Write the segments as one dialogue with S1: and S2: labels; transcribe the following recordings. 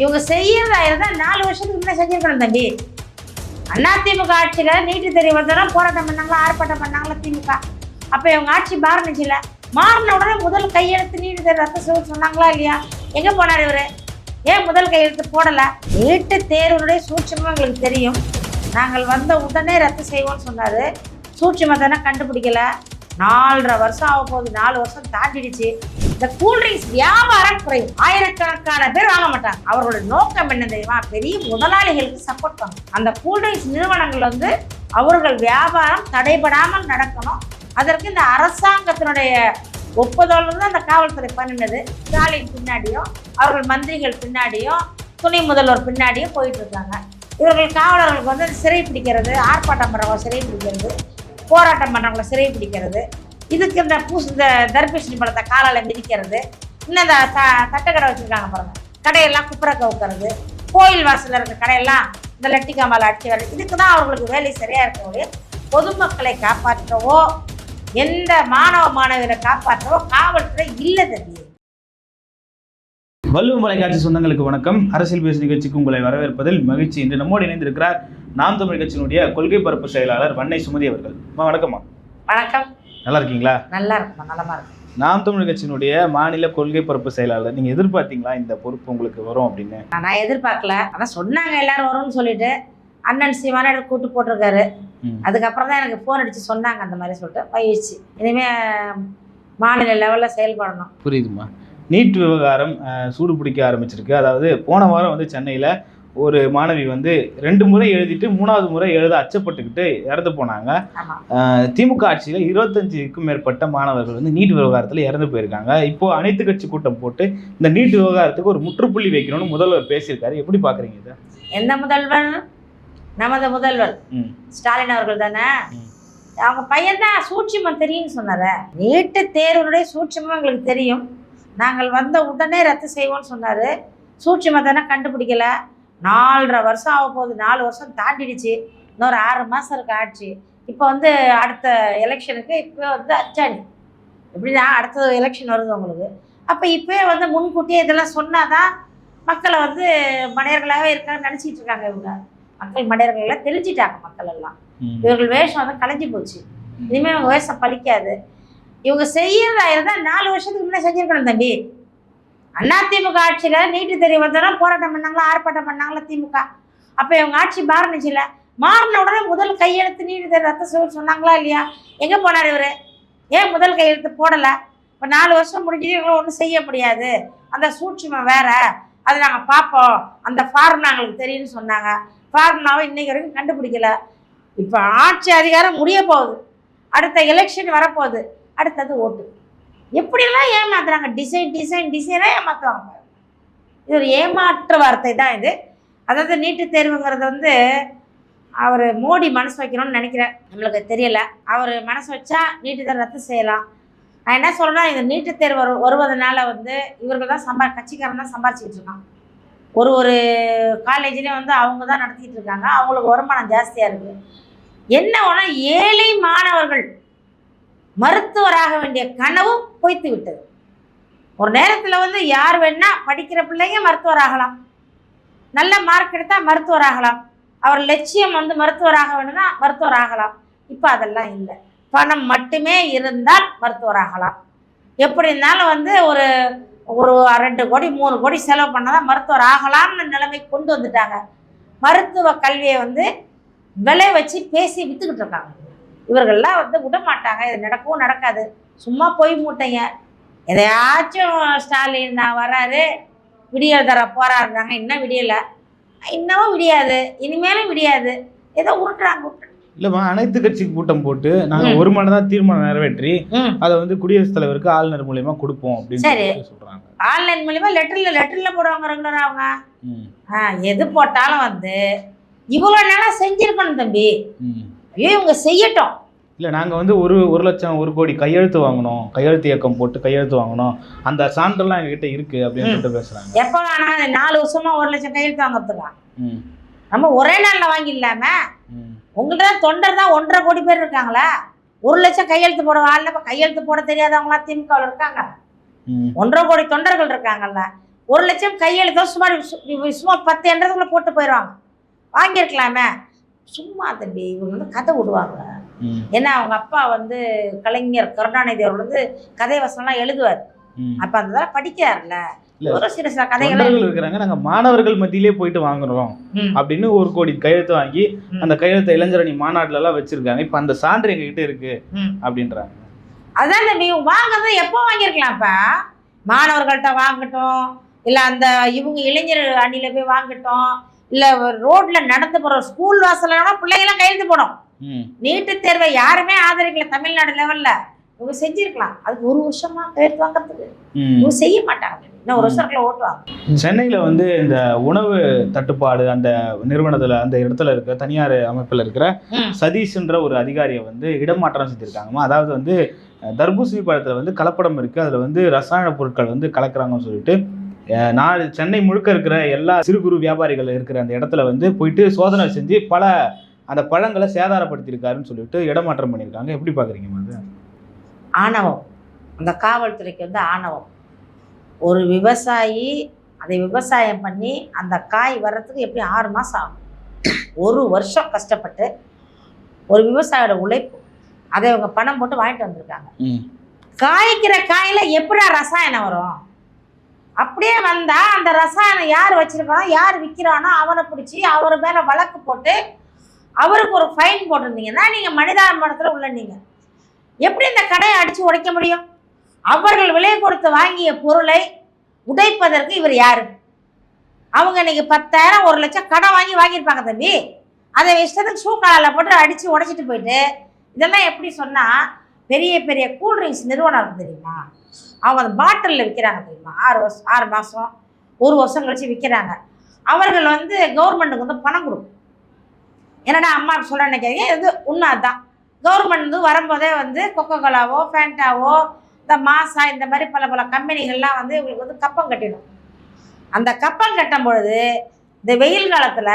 S1: இவங்க செய்யறதா இருந்தா நாலு வருஷத்துக்கு முன்னே செஞ்சிருக்கணும் தம்பி. அதிமுக ஆட்சியில நீட்டு தெரிய வந்தாலும் போராட்டம் பண்ணாங்களா ஆர்ப்பாட்டம் பண்ணாங்களா திமுக. அப்ப இவங்க ஆட்சி மாறினுச்சுல மாறின உடனே முதல் கையெழுத்து நீட்டு தேர்வு ரத்து செய்ய சொன்னாங்களா இல்லையா? எங்க போனார் இவரு? ஏன் முதல் கையெழுத்து போடல? நீட்டு தேர்வுடைய சூட்சமும் எங்களுக்கு தெரியும். நாங்கள் வந்த உடனே ரத்து செய்வோம்னு சொன்னார். சூட்சமாக தானே கண்டுபிடிக்கல? நாலரை வருஷம் ஆக போகுது நாலு வருஷம் தாண்டிடுச்சு. இந்த கூல்ட்ரிங்க்ஸ் வியாபாரம் குறையும். ஆயிரக்கணக்கான பேர் வாங்க மாட்டாங்க. அவர்களோட நோக்கம் என்ன தெரியுமா? பெரிய முதலாளிகளுக்கு சப்போர்ட் பண்ணும் அந்த கூல்ட்ரிங்க்ஸ் நிறுவனங்கள் வந்து அவர்கள் வியாபாரம் தடைபடாமல் நடக்கணும். அதற்கு இந்த அரசாங்கத்தினுடைய ஒப்புதல் தான் அந்த காவல்துறை பண்ணினது. ஸ்டாலின் பின்னாடியும் அவர்கள் மந்திரிகள் பின்னாடியும் துணை முதல்வர் பின்னாடியும் போயிட்டு இருக்காங்க இவர்கள் காவலர்களுக்கு வந்து சிறை பிடிக்கிறது ஆர்ப்பாட்டம் பண்ணுறவங்க சிறை பிடிக்கிறது போராட்டம் பண்ணுறவங்களை சிறை பிடிக்கிறது. இதுக்கு இந்த பூசு இந்த தர்பூசணி பழத்தை காலால் மிதிக்கிறது. இன்னும் இந்த த தட்டுக்கடை வச்சுருக்காங்க பாருங்க. கடையெல்லாம் குப்புற கவுக்கிறது கோயில் வாசலில் இருக்க கடையெல்லாம் இந்த லட்டிக்கா மாலை அடிச்சு வர்றது இதுக்கு தான் அவங்களுக்கு வேலை சரியாக இருக்கக்கூடிய பொதுமக்களை காப்பாற்றவோ எந்த மாணவ மாணவியரை காப்பாற்றவோ காவல்துறை இல்லை தம்பி
S2: வள்ளுவம் தொலைக்காட்சி சொந்தங்களுக்கு வணக்கம். அரசியல் பேசு நிகழ்ச்சிக்கு உங்களை வரவேற்பதில் மகிழ்ச்சி. இன்று நம்மோடு இணைந்திருக்கிறார் நாம் தமிழ் கட்சியினுடைய கொள்கை பரப்பு செயலாளர் வன்னை சுமதி அவர்கள். அம்மா வணக்கம்மா.
S1: வணக்கம்.
S2: நல்லா இருக்கீங்களா
S1: நல்லா இருக்குமா நலமா இருக்கும்
S2: நாம் தமிழ் கட்சியினுடைய மாநில கொள்கை பரப்பு செயலாளர் நீங்க எதிர்பார்த்தீங்களா இந்த பொறுப்பு உங்களுக்கு வரும் அப்படின்னு?
S1: நான் எதிர்பார்க்கல. ஆனால் சொன்னாங்க எல்லாரும் வரும்னு சொல்லிட்டு அண்ணன் எனக்கு கூட்டு போட்டிருக்காரு. அதுக்கப்புறம் தான் எனக்கு ஃபோன் அடித்து சொன்னாங்க அந்த மாதிரி சொல்லிட்டு. பயிற்சி இனிமேல் மாநில லெவலில் செயல்படணும்.
S2: புரியுதுமா நீட் விவகாரம் சூடு பிடிக்க ஆரம்பிச்சிருக்கு. அதாவது போன வாரம் வந்து சென்னையில் ஒரு மாணவி வந்து ரெண்டு முறை எழுதிட்டு மூணாவது முறை எழுத அச்சப்பட்டுக்கிட்டு இறந்து போனாங்க. திமுக ஆட்சியில் இருபத்தஞ்சுக்கும் மேற்பட்ட மாணவர்கள் வந்து நீட் விவகாரத்தில் இறந்து போயிருக்காங்க. இப்போ அனைத்து கட்சி கூட்டம் போட்டு இந்த நீட் விவகாரத்துக்கு ஒரு முற்றுப்புள்ளி வைக்கணும்னு முதல்வர் பேசியிருக்காரு. எப்படி பார்க்குறீங்க இதை?
S1: எந்த முதல்வன் நமது முதல்வர். ஸ்டாலின் அவர்கள் தானே. அவங்க பையன் தான் சூட்சிமம் தெரியும்னு சொன்னார. நீட்டு தேர்வுடைய சூட்சிமம் எங்களுக்கு தெரியும். நாங்கள் வந்த உடனே ரத்து செய்வோம்னு சொன்னார். சூட்சிமத்தை கண்டுபிடிக்கல? நாலரை வருஷம் ஆக போகுது. நாலு வருஷம் தாண்டிடுச்சு. இன்னொரு ஆறு மாதம் இருக்கு ஆட்சி. இப்போ வந்து அடுத்த எலெக்ஷனுக்கு இப்போ வந்து அச்சாணி எப்படின்னா அடுத்த எலெக்ஷன் வருது உங்களுக்கு. அப்போ இப்போயே வந்து முன்கூட்டியே இதெல்லாம் சொன்னாதான் மக்களை வந்து மனிதர்களாகவே இருக்கான்னு நினச்சிட்டு இருக்காங்க இவங்க. மக்கள் மனிதர்கள்லாம் தெரிஞ்சிட்டாங்க மக்கள் எல்லாம். இவர்கள் வேஷம் வந்து கலைஞ்சு போச்சு. இனிமேல் இவங்க வேஷம் பலிக்காது இவங்க செய்யறதா நாலு வருஷத்துக்கு முன்னே செஞ்சிருக்கணும் தம்பி. அண்ணா திமுக ஆட்சியில நீட்டு தெரிய வந்தோன்னா போராட்டம் பண்ணாங்களா ஆர்ப்பாட்டம் பண்ணாங்களா திமுக? அப்போ இவங்க ஆட்சி மாறினுச்சுல மாறின உடனே முதல் கையெழுத்து நீட்டு தெரிய ரத்த செய்ய சொன்னாங்களா இல்லையா? எங்கே போனார் இவர்? ஏன் முதல் கையெழுத்து போடலை? இப்போ நாலு வருஷம் முடிஞ்சு இவங்களும் ஒன்றும் செய்ய முடியாது. அந்த சூட்சிமை வேற. அது நாங்கள் பார்ப்போம். அந்த ஃபார்முலா எங்களுக்கு தெரியும்னு சொன்னாங்க. ஃபார்முலாவை இன்னைக்கு வரைக்கும் கண்டுபிடிக்கல. இப்போ ஆட்சி அதிகாரம் முடிய போகுது. அடுத்த எலெக்ஷன் வரப்போகுது. அடுத்தது ஓட்டு. எப்படிலாம் ஏமாத்துறாங்க? டிசைன் டிசைன் டிசைனாக ஏமாத்துவாங்க. இது ஒரு ஏமாற்று வார்த்தை தான் இது. அதாவது நீட்டு தேர்வுங்கிறது வந்து அவர் மோடி மனசு வைக்கணும்னு நினைக்கிறேன். நம்மளுக்கு தெரியல. அவர் மனசு வச்சா நீட்டு தேர்வு ரத்து செய்யலாம். நான் என்ன சொல்கிறேன்னா இந்த நீட்டு தேர்வு வரு வருவதனால வந்து இவர்கள் தான் சம்பா கட்சிக்காரன் தான் சம்பாரிச்சிக்கிட்டு இருக்கான். ஒரு ஒரு காலேஜ்லேயும் வந்து அவங்க தான் நடத்திக்கிட்டு இருக்காங்க. அவங்களுக்கு வருமானம் ஜாஸ்தியாக இருக்குது என்ன ஒன்று ஏழை மாணவர்கள் மருத்துவராக வேண்டிய கனவும் பொய்த்து விட்டது. ஒரு நேரத்தில் வந்து யார் வேணா படிக்கிற பிள்ளைங்க மருத்துவர் ஆகலாம் நல்ல மார்க் எடுத்தால் மருத்துவர் ஆகலாம் அவர் லட்சியம் வந்து மருத்துவராக வேணும்னா மருத்துவர் ஆகலாம் இப்போ அதெல்லாம் இல்லை. பணம் மட்டுமே இருந்தால் மருத்துவர் ஆகலாம் எப்படி இருந்தாலும் வந்து ஒரு ஒரு ரெண்டு கோடி மூணு கோடி செலவு பண்ணாதான் மருத்துவர் ஆகலாம்னு நிலைமை கொண்டு வந்துட்டாங்க. மருத்துவ கல்வியை வந்து விலை வச்சு பேசி விற்றுக்கிட்டு இருக்காங்க. இவர்கள்லாம் வந்து விட மாட்டாங்க இது நடக்கவும் நடக்காது. சும்மா போய் மூட்டைங்க. எதையாச்சும் ஸ்டாலின் நான் வராரு விடியல் தர போராடுறாங்க இன்னும் விடியலை. இன்னமும் விடியாது. இனிமேலும் விடியாது. ஏதோ உருட்டுறாங்க உருட்டு.
S2: இல்லைம்மா அனைத்து கட்சி கூட்டம் போட்டு நாங்கள்
S1: ம்.
S2: ஒரு மணி தான் தீர்மானம் நிறைவேற்றி அதை வந்து குடியரசுத் தலைவருக்கு ஆளுநர் மூலியமா கொடுப்போம் அப்படின்னு சொல்றாங்க.
S1: ஆன்லைன் மூலியமா லெட்டரில் லெட்டரில் போடுவாங்க ரெகுலராக அவங்க. எது போட்டாலும் வந்து இவ்வளோ நாளாக செஞ்சிருக்கணும் தம்பி. ஐயோ இவங்க செய்யட்டும்.
S2: இல்லை நாங்கள் வந்து ஒரு ஒரு லட்சம் ஒரு கோடி கையெழுத்து வாங்கணும். கையெழுத்து இயக்கம் போட்டு கையெழுத்து வாங்கணும். அந்த சான்றெல்லாம் எங்ககிட்ட இருக்கு அப்படின்னு. சொல்லிட்டு பேசுறாங்க.
S1: எப்போ வேணா நாலு வருஷமா ஒரு லட்சம் கையெழுத்து வாங்குறதுக்கா? நம்ம ஒரே நாளில் வாங்கிடலாம?
S2: ம்.
S1: உங்கள்ட்ட தான் தொண்டர் தான் ஒன்றரை கோடி பேர் இருக்காங்களா? ஒரு லட்சம் கையெழுத்து போட ஆள் இப்போ கையெழுத்து போட தெரியாதவங்களா திமுகவில் இருக்காங்க? ஒன்றரை கோடி தொண்டர்கள் இருக்காங்கல்ல. ஒரு லட்சம் கையெழுத்தோ சுமார் சும்மா பத்து எண்ணத்துக்குள்ள போட்டு போயிடுவாங்க. வாங்கியிருக்கலாமே? சும்மா தம்பி இவங்க வந்து கதை விடுவாங்க. ஏன்னா அவங்க அப்பா வந்து கலைஞர் கருணாநிதி அவர் வந்து கதை வசனம்லாம் எழுதுவார். அப்ப அந்த படிக்கிறார்ல. ஒரு சில சில கதைகளை
S2: இருக்கிறாங்க. நாங்க மாணவர்கள் மத்தியிலே போயிட்டு வாங்குறோம் அப்படின்னு ஒரு கோடி கையெழுத்து வாங்கி. அந்த கையெழுத்தை இளைஞரணி மாநாட்டுல எல்லாம் வச்சிருக்காங்க. இப்ப அந்த சான்று எங்க கிட்ட இருக்கு. அப்படின்றாங்க.
S1: அதான் தம்பி வாங்குறது எப்போ வாங்கியிருக்கலாம்ப்பா மாணவர்கள்ட்ட வாங்கட்டும். இல்ல அந்த இவங்க இளைஞர் அணியில போய் வாங்கட்டும். இல்ல ரோட்ல நடந்து போற ஸ்கூல் வாசல்லாம் பிள்ளைங்களாம் கையெழுத்து போடும். நீட்டு தேர்வை யாருமே ஆதரிக்கல தமிழ்நாடு லெவல்ல இவங்க செஞ்சிருக்கலாம். அதுக்கு ஒரு வருஷமா கையெழுத்து வாங்குறதுக்கு. இவங்க செய்ய மாட்டாங்க. இன்னும் ஒரு வருஷத்துல ஓட்டுவாங்க
S2: சென்னையில வந்து இந்த உணவு தட்டுப்பாடு அந்த நிறுவனத்துல அந்த இடத்துல இருக்க தனியார் அமைப்புல இருக்கிற. சதீஷ்ன்ற ஒரு அதிகாரியை வந்து இடமாற்றம் செஞ்சிருக்காங்கம்மா. அதாவது வந்து தர்பூசணி பழத்துல வந்து கலப்படம் இருக்கு. அதுல வந்து ரசாயன பொருட்கள் வந்து கலக்குறாங்கன்னு சொல்லிட்டு நாலு சென்னை முழுக்க இருக்கிற எல்லா சிறு குறு வியாபாரிகள் இருக்கிற அந்த இடத்துல வந்து போயிட்டு சோதனை செஞ்சு பல அந்த பழங்களை சேதாரப்படுத்தியிருக்காருன்னு சொல்லிட்டு இடமாற்றம் பண்ணியிருக்காங்க. எப்படி பாக்குறீங்க அது
S1: ஆணவம். அந்த காவல்துறைக்கு வந்து ஆணவம். ஒரு விவசாயி அதை விவசாயம் பண்ணி அந்த காய் வர்றதுக்கு எப்படி ஆறு மாதம் ஆகும்? ஒரு வருஷம் கஷ்டப்பட்டு ஒரு விவசாயியோட உழைப்பு. அதை இவங்க பணம் போட்டு வாங்கிட்டு வந்திருக்காங்க.
S2: ம்.
S1: காய்க்கிற காயில எப்படா ரசாயனம் வரும்? அப்படியே வந்தா அந்த ரசாயனம் யார் வச்சிருக்கானோ யார் விற்கிறானோ அவனை பிடிச்சி அவர் மேல வழக்கு போட்டு அவருக்கு ஒரு ஃபைன் போட்டிருந்தீங்கன்னா நீங்க மனிதாபிமானத்தில் உள்ள நீங்க. எப்படி இந்த கடையை அடிச்சு உடைக்க முடியும்? அவர்கள் விலை கொடுத்து வாங்கிய பொருளை உடைப்பதற்கு இவர் யாரு? அவங்க இன்னைக்கு பத்தாயிரம் ஒரு லட்சம் கடன் வாங்கி வாங்கியிருப்பாங்க தம்பி. அதை இஷ்டத்துக்கு ஷூ காலில் போட்டு அடித்து உடைச்சிட்டு போயிட்டு இதெல்லாம் எப்படி சொன்னால் பெரிய பெரிய கூல்ட்ரிங்க்ஸ் நிறுவனம் இருக்கு தெரியுமா? அவங்க அந்த பாட்டிலில் விற்கிறாங்க தெரியுமா? ஆறு வருஷம் ஆறு மாதம் ஒரு வருஷம் கழிச்சு விற்கிறாங்க அவர்கள் வந்து கவர்மெண்ட்டுக்கு வந்து பணம் கொடுக்கும். என்னடா அம்மா சொல்ல நினைக்கிறீங்க இது உண்மை அதுதான். கவர்மெண்ட் வந்து வரும்போதே வந்து கொக்கோ கோலாவோ ஃபேண்டாவோ இந்த மாசா இந்த மாதிரி பல பல கம்பெனிகள்லாம் வந்து இவங்களுக்கு வந்து கப்பம் கட்டிடும். அந்த கப்பம் கட்டும் பொழுது இந்த வெயில் காலத்தில்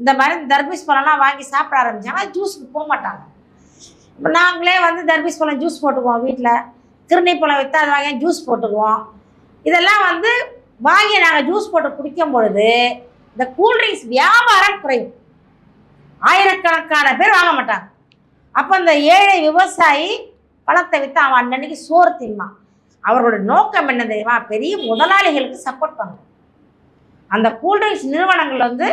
S1: இந்த மாதிரி தர்பீஸ் பழம்லாம் வாங்கி சாப்பிட ஆரம்பித்தாங்கன்னா ஜூஸுக்கு போக மாட்டாங்க. இப்போ நாங்களே வந்து தர்பீஸ் பழம் ஜூஸ் போட்டுக்குவோம் வீட்டில் கிருணி பழம் விற்று அது வாங்கி ஜூஸ் போட்டுக்குவோம். இதெல்லாம் வந்து வாங்கி நாங்கள் ஜூஸ் போட்டு குடிக்கும் பொழுது இந்த கூல்ட்ரிங்க்ஸ் வியாபாரம் குறையும். ஆயிரக்கணக்கான பேர் வாங்க மாட்டாங்க. அப்போ இந்த ஏழை விவசாயி பழத்தை விற்று அவன் அன்னன்னைக்கு சோறு தின்மான் அவரோட நோக்கம் என்ன தெரியுமா? பெரிய முதலாளிகளுக்கு சப்போர்ட் பண்ணும் அந்த கூல்ட்ரிங்க்ஸ் நிறுவனங்கள் வந்து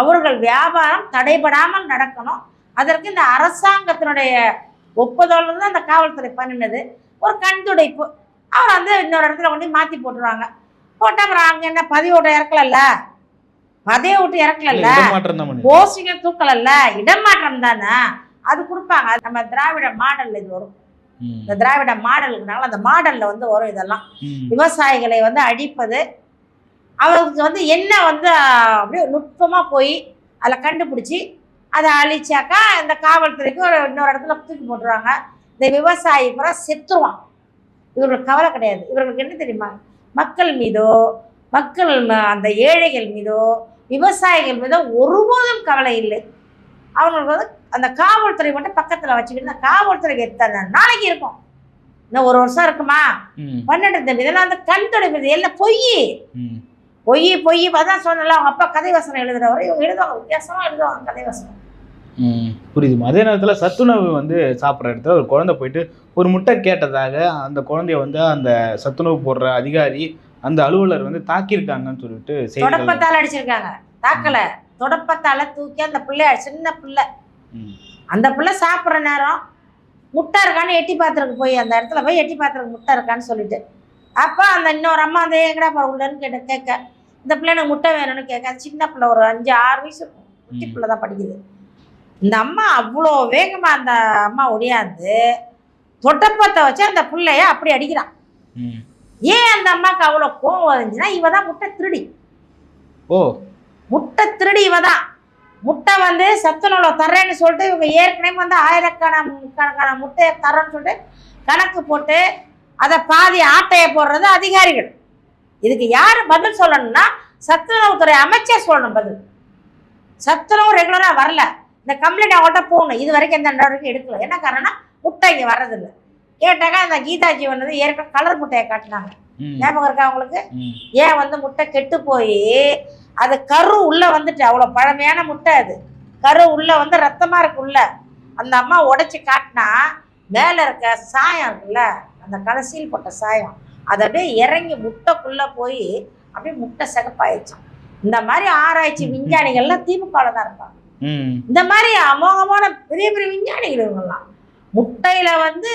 S1: அவர்கள் வியாபாரம் தடைபடாமல் நடக்கணும். அதற்கு இந்த அரசாங்கத்தினுடைய ஒப்புதல் தான் அந்த காவல்துறை பண்ணினது. ஒரு கண் துடைப்பு. அவர் வந்து இன்னொரு இடத்துல கொண்டு மாற்றி போட்டுருவாங்க. போட்டால் அப்புறம் அங்கே என்ன பதிவு விட்டு இறக்கலல்ல? பதிவு விட்டு இறக்கலல்ல. போஸ்டிங்க தூக்கலல்ல? இடமாற்றம் தானே? அது கொடுப்பாங்க. நம்ம திராவிட மாடல் இது வரும். இந்த திராவிட மாடலுக்குனால அந்த மாடல்ல வந்து வரும் இதெல்லாம். விவசாயிகளை வந்து அழிப்பது அவருக்கு வந்து என்ன வந்து அப்படியே நுட்பமா போய் அதில் கண்டுபிடிச்சி அதை அழிச்சாக்கா இந்த காவல்துறைக்கு ஒரு இன்னொரு இடத்துல தூக்கி போட்டுருவாங்க. இந்த விவசாயி பூரா செத்துருவான். இவர்களுக்கு கவலை கிடையாது. இவர்களுக்கு என்ன தெரியுமா? மக்கள் மீதோ மக்கள் அந்த ஏழைகள் மீதோ விவசாயிகள் மீதோ ஒருபோதும் கவலை இல்லை. அவங்களுக்கு வந்து அந்த காவல்துறை மட்டும் பக்கத்தில் வச்சுக்கிட்டு இந்த காவல்துறைக்கு எத்தனை நாளைக்கு இருக்கும்? இன்னும் ஒரு வருஷம் இருக்குமா? பன்னெண்டு தம்பி இதெல்லாம் வந்து கண் துடைப்பது எல்லாம் பொய். பொய் பொய் அதான் சொன்னல அவங்க அப்பா கதை வசனம் எழுதுறவர் இவங்க எழுதுவாங்க வித்தியாசமா எழுதுவாங்க கதை வசனம்.
S2: புரியுதுமா அதே நேரத்தில் சத்துணவு வந்து சாப்பிட்ற இடத்துல ஒரு குழந்தை போயிட்டு ஒரு முட்டை கேட்டதாக அந்த குழந்தைய வந்து அந்த சத்துணவு போடுற அதிகாரி அந்த அலுவலர் வந்து தாக்கியிருக்காங்கன்னு சொல்லிட்டு
S1: தொடப்பத்தால அடிச்சிருக்காங்க. தாக்கல. தொடப்பத்தால தூக்கி அந்த பிள்ளைய சின்ன பிள்ளை.
S2: ம்,
S1: அந்த பிள்ளை சாப்பிட்ற நேரம் முட்டை இருக்கான்னு எட்டி பாத்திரக்கு போய். அந்த இடத்துல போய் எட்டி பாத்திரக்கு முட்டை இருக்கான்னு சொல்லிட்டு. அப்போ அந்த இன்னொரு அம்மா அந்த எங்கடா போற உள்ளன்னு கேட்ட கேட்க. இந்த பிள்ளை எனக்கு முட்டை வேணும்னு கேட்க. சின்ன பிள்ளை ஒரு அஞ்சு ஆறு வயசு குட்டி. பிள்ளை தான் படிக்குது. இந்த அம்மா அவ்வளோ வேகமா அந்த அம்மா ஒடியாந்து தொட்டப்பத்தை வச்சு அந்த பிள்ளைய அப்படி அடிக்கிறான். ஏன் அந்த அம்மாவுக்கு அவ்வளோ கோவம் வந்துச்சுன்னா இவ தான் முட்டை திருடி.
S2: ஓ.
S1: முட்டை திருடி இவ தான் முட்டை வந்து சத்துணவுல தர்றேன்னு சொல்லிட்டு இவங்க ஏற்கனவே வந்து ஆயிரக்கணக்கான கணக்கான முட்டையை தரேன்னு சொல்லிட்டு கணக்கு போட்டு அதை பாதி ஆட்டையை போடுறது அதிகாரிகள். இதுக்கு யார் பதில் சொல்லணும்னா சத்துணவுத்துறை அமைச்சர் சொல்லணும் பதில். சத்துணவு ரெகுலராக வரல. இந்த கம்ப்ளைண்ட் அவங்கள்ட்ட போகணும் இது வரைக்கும் எந்த நடவடிக்கை எடுக்கல. என்ன காரணம்னா முட்டை இங்கே வர்றதில்லை. கேட்டாக்கா அந்த கீதா ஜீவன் வந்து ஏற்கனவே கலர் முட்டையை காட்டினாங்க. ஞாபகம் இருக்கா உங்களுக்கு?
S2: ம்,
S1: ஏன் வந்து முட்டை கெட்டு போய் அது கரு உள்ள வந்துட்டு அவ்வளோ பழமையான முட்டை அது. கரு உள்ள வந்து ரத்தமா இருக்கு உள்ள அந்த அம்மா உடைச்சி காட்டினா மேலே இருக்க சாயம் இருக்குல்ல அந்த கடைசியில் போட்ட சாயம் அது அப்படியே இறங்கி முட்டைக்குள்ள போய் அப்படியே முட்டை சிகப்பாயிடுச்சான் இந்த மாதிரி ஆராய்ச்சி விஞ்ஞானிகள்லாம் திமுகவில் தான் இருப்பாங்க. இந்த மாதிரி அமோகமான பெரிய பெரிய விஞ்ஞானிகள் இவங்கெல்லாம். முட்டையில வந்து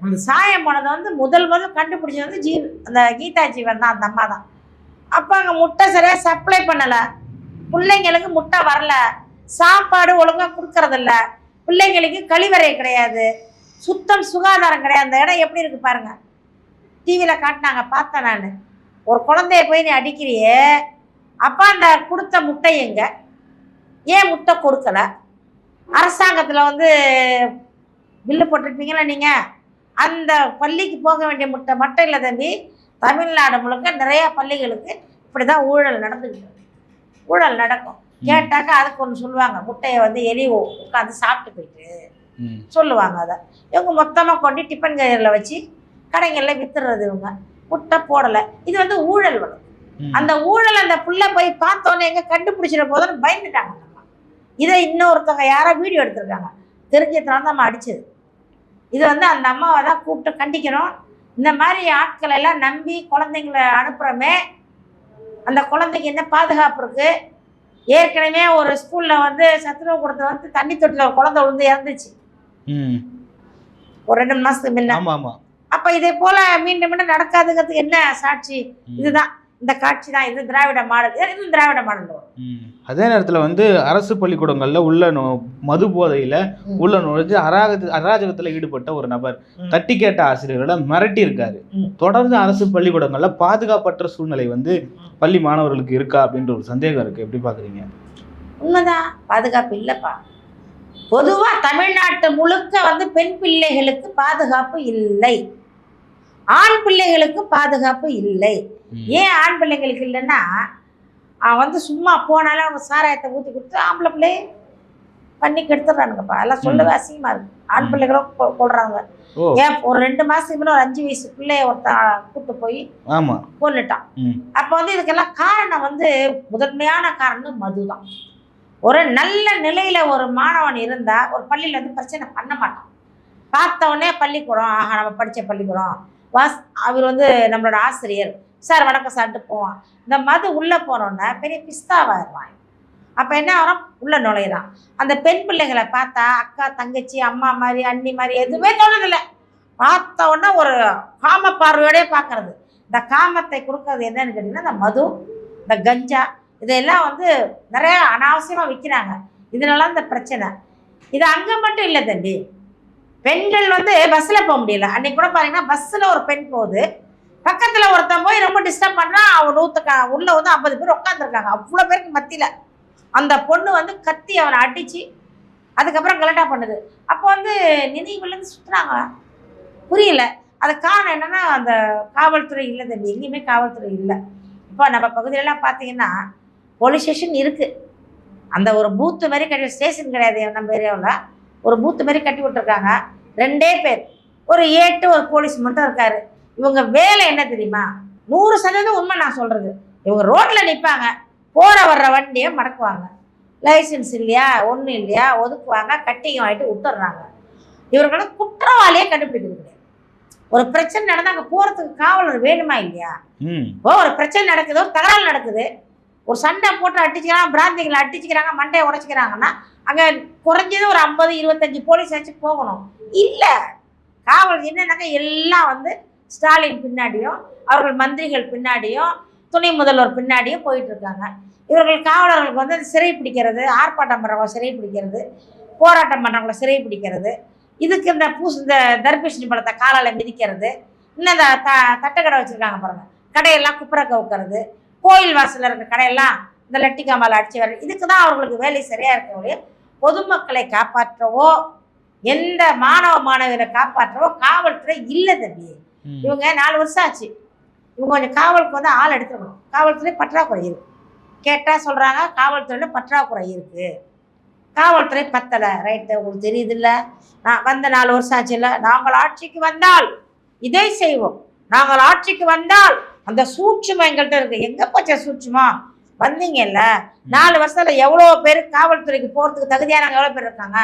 S1: அந்த சாயம் போனதை வந்து முதல் முதல் கண்டுபிடிச்சது வந்து ஜீ அந்த கீதா ஜீவன் தான் அந்த அம்மா தான். அப்போ அங்கே முட்டை சரியாக சப்ளை பண்ணலை. பிள்ளைங்களுக்கு முட்டை வரல. சாப்பாடு ஒழுங்காக கொடுக்கறதில்ல. பிள்ளைங்களுக்கு கழிவறை கிடையாது. சுத்தம் சுகாதாரம் கிடையாது. அந்த இடம் எப்படி இருக்கு பாருங்க. டிவியில் காட்டினாங்க பார்த்தேன் நான். ஒரு குழந்தைய போய் நீ அடிக்கிறியே. அப்போ அந்த கொடுத்த முட்டை எங்க? ஏன் முட்டை கொடுக்கல? அரசாங்கத்தில் வந்து பில்லு போட்டிருப்பீங்களா நீங்கள் அந்த பள்ளிக்கு போக வேண்டிய முட்டை மட்டும் இல்லை தம்பி தமிழ்நாடு முழுக்க நிறைய பள்ளிகளுக்கு இப்படி தான் ஊழல் நடந்துக்கிட்டு. ஊழல் நடக்கும். கேட்டாக்கா அதுக்கு ஒன்று சொல்லுவாங்க. முட்டையை வந்து எலி உட்காந்து சாப்பிட்டு போயிட்டு சொல்லுவாங்க அதை. இவங்க மொத்தமாக கொண்டு டிஃபன் கயிறில் வச்சு கடைகளில் வித்துறது இவங்க. முட்டை போடலை. இது வந்து ஊழல் வரும். அந்த ஊழல் அந்த புள்ள போய் பார்த்தோன்னே எங்க கண்டுபிடிச்சிட போதுன்னு பயந்துட்டாங்க. இதை இன்னொருத்தவங்க யாரோ வீடியோ எடுத்திருக்காங்க. தெரிஞ்சதுனால தான் நம்ம அடிச்சது. இது வந்து அந்த அம்மாவை தான் கூப்பிட்டு கண்டிக்கணும். இந்த மாதிரி ஆட்களை எல்லாம் நம்பி குழந்தைங்களை அனுப்புகிறோமே அந்த குழந்தைக்கு என்ன பாதுகாப்பு இருக்கு? ஏற்கனவே ஒரு ஸ்கூலில் வந்து சத்துணவு கொடுத்து வந்து தண்ணி தொட்டியில் ஒரு குழந்தை விழுந்து இறந்துச்சு. ஒரு ரெண்டு மாதத்துக்கு முன்ன.
S2: ஆமா ஆமா.
S1: அப்போ இதே போல மீண்டும் மீண்டும் நடக்காதுங்கிறதுக்கு என்ன சாட்சி? இதுதான். இந்த காட்சி தான் இது திராவிட மாடல். இது திராவிட மாடல் வரும்.
S2: அதே நேரத்துல வந்து அரசு பள்ளிக்கூடங்கள்ல உள்ள நு- மது போதையில. உள்ள நுழைஞ்சு அராஜக அராஜகத்துல ஈடுபட்ட ஒரு நபர். தட்டி கேட்ட ஆசிரியர்களை மிரட்டி இருக்காரு. தொடர்ந்து அரசு பள்ளிக்கூடங்கள்ல பாதுகாப்பற்ற சூழ்நிலை வந்து பள்ளி மாணவர்களுக்கு இருக்கா அப்படின்ற ஒரு சந்தேகம் இருக்கு. எப்படி பாக்குறீங்க?
S1: உண்மைதான். பாதுகாப்பு இல்லைப்பா. பொதுவா தமிழ்நாட்டு முழுக்க வந்து பெண் பிள்ளைகளுக்கு பாதுகாப்பு இல்லை. ஆண் பிள்ளைகளுக்கு பாதுகாப்பு இல்லை. ஏன் ஆண் பிள்ளைங்களுக்கு இல்லைன்னா அவன் வந்து சும்மா போனாலும் அவங்க சாராயத்தை ஊற்றி கொடுத்து ஆம்பளை பிள்ளை பண்ணி கெடுத்துடுறானுங்கப்பா. எல்லாம் சொல்லவே அசிங்கமா இருக்கு. ஆண். பிள்ளைகளும் கொள்றாங்க. ஏன் ஒரு ரெண்டு முன்ன ஒரு அஞ்சு வயசு பிள்ளைய ஒருத்தன் கூட்டு போய்
S2: ம்.
S1: அப்போ வந்து இதுக்கெல்லாம் காரணம் வந்து முதன்மையான காரணம் மதுதான் ஒரு நல்ல நிலையில ஒரு மாணவன் இருந்தா ஒரு பள்ளியில வந்து பிரச்சனை பண்ண மாட்டான். பார்த்த உடனே பள்ளிக்கூடம் ஆஹா நம்ம படிச்ச பள்ளிக்கூடம். வாஸ் அவர் வந்து நம்மளோட ஆசிரியர். சார் வணக்கம் சார்ட்டு போவான் இந்த மது உள்ளே போனோன்னே பெரிய பிஸ்தாவாயிருவான் அப்போ என்ன ஆகும்? உள்ளே நுழையிறான் அந்த பெண் பிள்ளைங்களை பார்த்தா அக்கா தங்கச்சி அம்மா மாதிரி அண்ணி மாதிரி எதுவுமே தோணுதில்லை. பார்த்த உடனே ஒரு காம பார்வையோடய பார்க்கறது. இந்த காமத்தை கொடுக்கறது என்னன்னு கேட்டிங்கன்னா இந்த மது இந்த கஞ்சா இதெல்லாம் வந்து நிறையா அனாவசியமாக விற்கிறாங்க இதனால இந்த பிரச்சனை. இது அங்கே மட்டும் இல்லை தம்பி. பெண்கள் வந்து பஸ்ஸில் போக முடியல. அன்னைக்கு கூட பார்த்தீங்கன்னா பஸ்ஸில் ஒரு பெண் போகுது. பக்கத்தில் ஒருத்தன் போய் ரொம்ப டிஸ்டர்ப் பண்ணால் அவன் நூற்றுக்க உள்ளே வந்து ஐம்பது பேர் உட்காந்துருக்காங்க அவ்வளோ பேருக்கு மத்தியில். அந்த பொண்ணு வந்து கத்தி அவனை அடித்து அதுக்கப்புறம் கலட்டா பண்ணுது. அப்போ வந்து நினைவுலேருந்து சுற்றுறாங்களா புரியல. அது காரணம் என்னென்னா அந்த காவல்துறை இல்லை தம்பி. எங்கேயுமே காவல்துறை இல்லை. இப்போ நம்ம பகுதியிலலாம் பார்த்தீங்கன்னா போலீஸ் ஸ்டேஷன் இருக்குது அந்த ஒரு பூத்து மாதிரி கட்டி ஸ்டேஷன் கிடையாது நம்ம ஏரியாவில் ஒரு பூத்து மாதிரி கட்டி விட்டுருக்காங்க. ரெண்டே பேர். ஒரு ஏட்டு ஒரு போலீஸ் மட்டும் இருக்காரு. இவங்க வேலை என்ன தெரியுமா? நூறு சதவீதம் உண்மை நான் சொல்கிறது இவங்க ரோட்டில் நிற்பாங்க போகிற வர்ற வண்டியை மடக்குவாங்க. லைசன்ஸ் இல்லையா? ஒன்றும் இல்லையா? ஒதுக்குவாங்க. கட்டிங் வாங்கிட்டு விட்டுறாங்க இவர்களை குற்றவாளியே கண்டுபிடிக்கிறது கிடையாது. ஒரு பிரச்சனை நடந்தால் அங்கே போகிறதுக்கு காவலர் வேணுமா இல்லையா? இப்போ ஒரு பிரச்சனை நடக்குது. ஒரு தகராறு நடக்குது. ஒரு சண்டை போட்டு அடிச்சுக்கிறாங்க பிராந்திகளை அடிச்சுக்கிறாங்க மண்டையை உடைச்சிக்கிறாங்கன்னா அங்கே குறைஞ்சது ஒரு ஐம்பது இருபத்தஞ்சி போலீஸ் ஆச்சு போகணும். இல்லை காவல் என்னன்னாக்க எல்லாம் வந்து ஸ்டாலின் பின்னாடியும் அவர்கள் மந்திரிகள் பின்னாடியும் துணை முதல்வர் பின்னாடியும் போயிட்டு இருக்காங்க இவர்கள் காவலர்களுக்கு வந்து சிறை பிடிக்கிறது ஆர்ப்பாட்டம் பண்ணுறவங்க சிறை பிடிக்கிறது போராட்டம் பண்ணுறவங்கள சிறை பிடிக்கிறது. இதுக்கு இந்த பூசு இந்த தர்பூசணி பழத்தை காலால் மிதிக்கிறது. இன்னும் இந்த த தட்டுக்கடை வச்சுருக்காங்க பாருங்கள் கடையெல்லாம் குப்புற கவுக்கிறது. கோயில் வாசலில் இருக்க கடையெல்லாம் இந்த லட்டிக்காமலை அடிச்சு வர இதுக்கு தான் அவர்களுக்கு வேலை சரியாக இருக்கக்கூடிய பொதுமக்களை காப்பாற்றவோ எந்த மாணவ மாணவியரை காப்பாற்றவோ காவல்துறை இல்லை தம்பி. இவங்க நாலு வருஷம் ஆச்சு. இவங்க கொஞ்சம் காவலுக்கு வந்து ஆள் எடுத்துக்கணும். காவல்துறை பற்றாக்குறை இருக்கு. கேட்டால் சொல்கிறாங்க காவல்துறையில் பற்றாக்குறை இருக்குது காவல்துறை பத்தலை. ரைட்டு உங்களுக்கு தெரியுதுல்ல? நான் வந்த நாலு வருஷம் ஆச்சு இல்லை. நாங்கள் ஆட்சிக்கு வந்தால் இதை செய்வோம். நாங்கள் ஆட்சிக்கு வந்தால் அந்த சூட்சுமம் எங்கள்கிட்ட இருக்கு. எங்க போச்ச சூட்சுமம்? வந்தீங்கல்ல? நாலு வருஷத்துல எவ்வளோ பேர் காவல்துறைக்கு போறதுக்கு தகுதியானவங்க எவ்வளோ பேர் இருக்காங்க?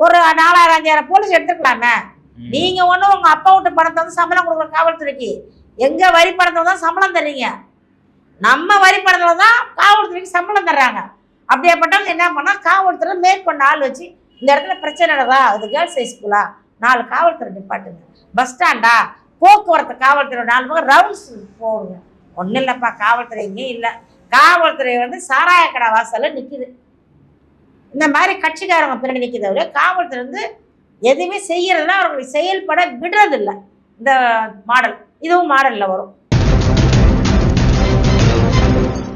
S1: ஒரு நாலாயிரம் அஞ்சாயிரம் போலீஸ் எடுத்துக்கலாமே?
S2: ம்.
S1: நீங்க ஒன்றும் உங்க அப்பா விட்டு பணத்தை வந்து சம்பளம் கொடுக்குற காவல்துறைக்கு. எங்க வரி பணத்தை தான் சம்பளம் தர்றீங்க? நம்ம வரி பணத்துல தான் காவல்துறைக்கு சம்பளம் தர்றாங்க. அப்படியேப்பட்டவங்க என்ன பண்ணா காவல்துறை மேற்கொண்ட ஆள் வச்சு இந்த இடத்துல பிரச்சனை நடக்குதா? அது கேர்ள்ஸ் ஹை ஸ்கூலா? நாலு காவல்துறை நிப்பாட்டுங்க. பஸ் ஸ்டாண்டா? போக்குவரத்து காவல்துறை நாலு பக்கம் ரவுண்ட்ஸ் போடுங்க. ஒன்றும் இல்லைப்பா காவல்துறை இங்கேயும் இல்லை. காவல்துறை வந்து சாராய கடை வாசலில் நிற்கிது இந்த மாதிரி கட்சிக்காரங்க பின்னாடி நிற்கிறத காவல்துறை வந்து எதுவுமே செய்யறதுனா அவர்களுக்கு செயல்பட விடுறதில்லை. இந்த மாடல் இதுவும் மாடலில் வரும்.